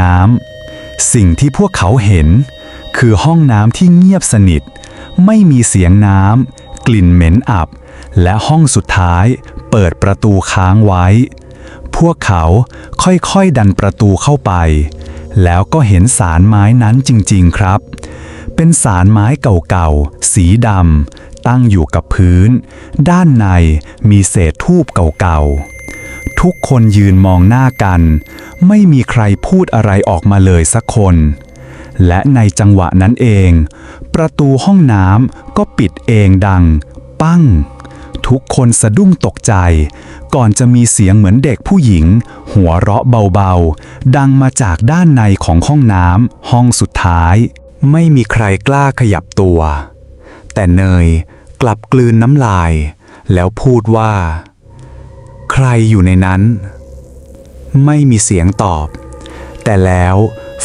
น้ำสิ่งที่พวกเขาเห็น คือห้องน้ำที่เงียบสนิท ไม่มีเสียงน้ำกลิ่นเหม็นอับ และห้องสุดท้ายเปิดประตูค้างไว้ พวกเขาค่อยๆดันประตูเข้าไป แล้วก็เห็นสารไม้นั้นจริงๆครับ เป็นสารไม้เก่าๆ สีดำตั้งอยู่กับพื้น ด้านในมีเศษทูบเก่าๆ ทุกคนยืนมองหน้ากัน ไม่มีใครพูดอะไรออกมาเลยสักคน และในจังหวะนั้นเอง ประตูห้องน้ำก็ปิดเองดัง ปั้ง ทุกคนสะดุ้งตกใจ ก่อนจะมีเสียงเหมือนเด็กผู้หญิง หัวเราะเบาๆ ดังมาจากด้านในของห้องน้ำห้องสุดท้าย ไม่มีใครกล้าขยับตัว แต่เนยกลับกลืนน้ำลาย แล้วพูดว่า ใครอยู่ในนั้น ไม่มีเสียงตอบ แต่แล้ว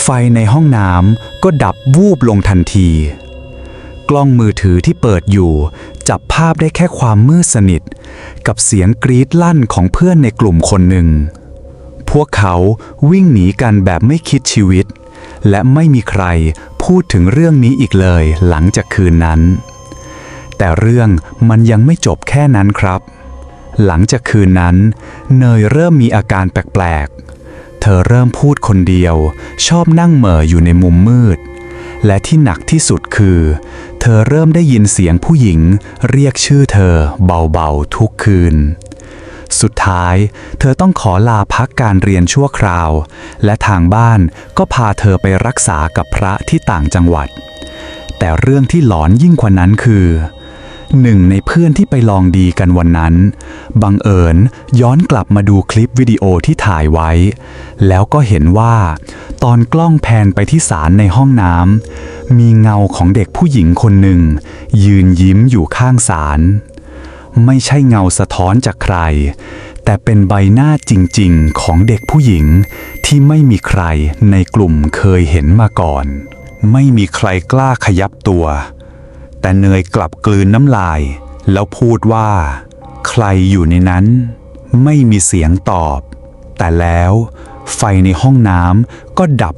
ไฟในห้องน้ำก็ดับวูบลงทันที กล้องมือถือที่เปิดอยู่ จับภาพได้แค่ความมืดสนิท กับเสียงกรีดลั่นของเพื่อนในกลุ่มคนหนึ่ง พวกเขาวิ่งหนีกันแบบไม่คิดชีวิต และไม่มีใครพูดถึงเรื่องนี้อีกเลยหลังจากคืนนั้น แต่เรื่องมันยังไม่จบแค่นั้นครับ หลังจากคืนนั้น เนยเริ่มมีอาการแปลกๆ เธอเริ่มพูดคนเดียว ชอบนั่งเหม่ออยู่ในมุมมืด และที่หนักที่สุดคือ เธอเริ่มได้ยินเสียงผู้หญิง เรียกชื่อเธอเบาๆทุกคืน สุดท้าย เธอต้องขอลาพักการเรียนชั่วคราว และทางบ้านก็พาเธอไปรักษากับพระที่ต่างจังหวัด แต่เรื่องที่หลอนยิ่งกว่านั้นคือ หนึ่งในเพื่อนที่ไปลองดีกันวันนั้น บังเอิญย้อนกลับมาดูคลิปวิดีโอที่ถ่ายไว้ แล้วก็เห็นว่า ตอนกล้องแพนไปที่ศาลในห้องน้ำมีเงาของเด็กผู้หญิงคนหนึ่ง ยืนยิ้มอยู่ข้างศาลไม่ใช่เงาสะท้อนจากใคร แต่เป็นใบหน้าจริงๆของเด็กผู้หญิงที่ไม่มีใครในกลุ่มเคยเห็นมาก่อน ไม่มีใครกล้าขยับตัว แต่เนยกลับกลืนน้ำลาย แล้วพูดว่า ใครอยู่ในนั้น ไม่มีเสียงตอบ แต่แล้วไฟในห้องน้ำก็ดับ